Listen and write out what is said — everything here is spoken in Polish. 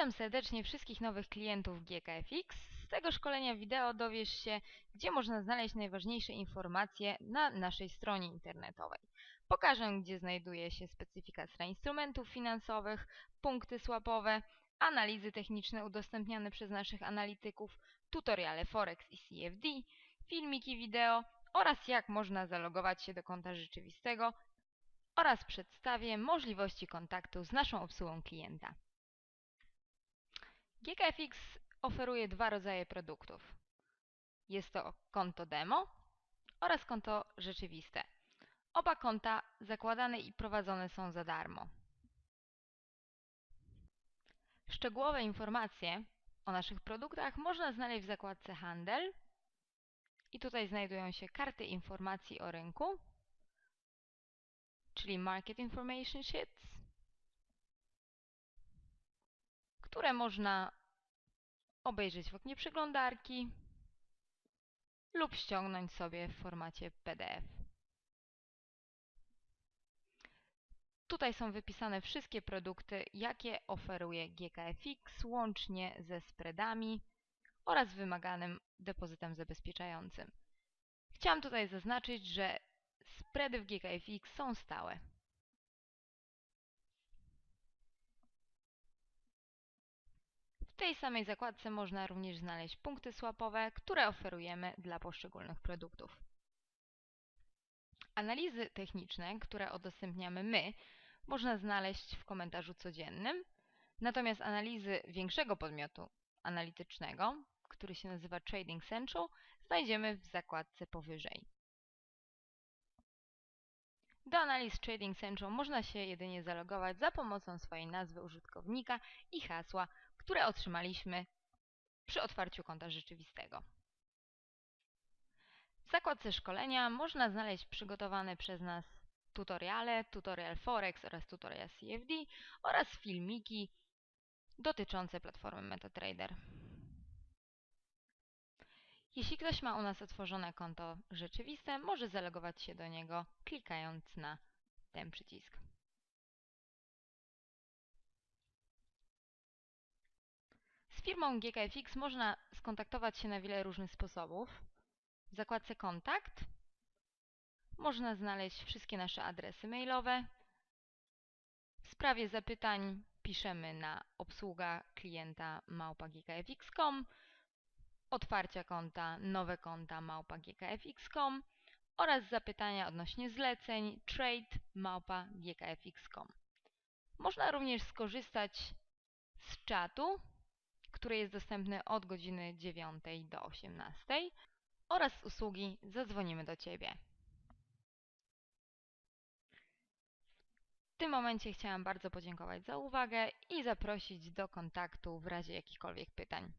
Witam serdecznie wszystkich nowych klientów GKFX. Z tego szkolenia wideo dowiesz się, gdzie można znaleźć najważniejsze informacje na naszej stronie internetowej. Pokażę, gdzie znajduje się specyfikacja instrumentów finansowych, punkty słapowe, analizy techniczne udostępniane przez naszych analityków, tutoriale Forex i CFD, filmiki wideo oraz jak można zalogować się do konta rzeczywistego oraz przedstawię możliwości kontaktu z naszą obsługą klienta. GKFX oferuje dwa rodzaje produktów. Jest to konto demo oraz konto rzeczywiste. Oba konta zakładane i prowadzone są za darmo. Szczegółowe informacje o naszych produktach można znaleźć w zakładce Handel i tutaj znajdują się karty informacji o rynku, czyli Market Information Sheets, które można obejrzeć w oknie przeglądarki lub ściągnąć sobie w formacie PDF. Tutaj są wypisane wszystkie produkty, jakie oferuje GKFX, łącznie ze spreadami oraz wymaganym depozytem zabezpieczającym. Chciałam tutaj zaznaczyć, że spready w GKFX są stałe. Tej samej zakładce można również znaleźć punkty swapowe, które oferujemy dla poszczególnych produktów. Analizy techniczne, które udostępniamy my, można znaleźć w komentarzu codziennym, natomiast analizy większego podmiotu analitycznego, który się nazywa Trading Central, znajdziemy w zakładce powyżej. Do analiz Trading Central można się jedynie zalogować za pomocą swojej nazwy użytkownika i hasła, które otrzymaliśmy przy otwarciu konta rzeczywistego. W zakładce szkolenia można znaleźć przygotowane przez nas tutoriale, tutorial Forex oraz tutorial CFD oraz filmiki dotyczące platformy MetaTrader. Jeśli ktoś ma u nas otworzone konto rzeczywiste, może zalogować się do niego klikając na ten przycisk. Firmą GKFX można skontaktować się na wiele różnych sposobów. W zakładce Kontakt można znaleźć wszystkie nasze adresy mailowe. W sprawie zapytań piszemy na obsługa klienta małpa.gkfx.com, otwarcia konta, nowe konta małpa.gkfx.com oraz zapytania odnośnie zleceń trade małpa.gkfx.com. Można również skorzystać z czatu który jest dostępny od godziny 9 do 18 oraz z usługi Zadzwonimy do Ciebie. W tym momencie chciałam bardzo podziękować za uwagę i zaprosić do kontaktu w razie jakichkolwiek pytań.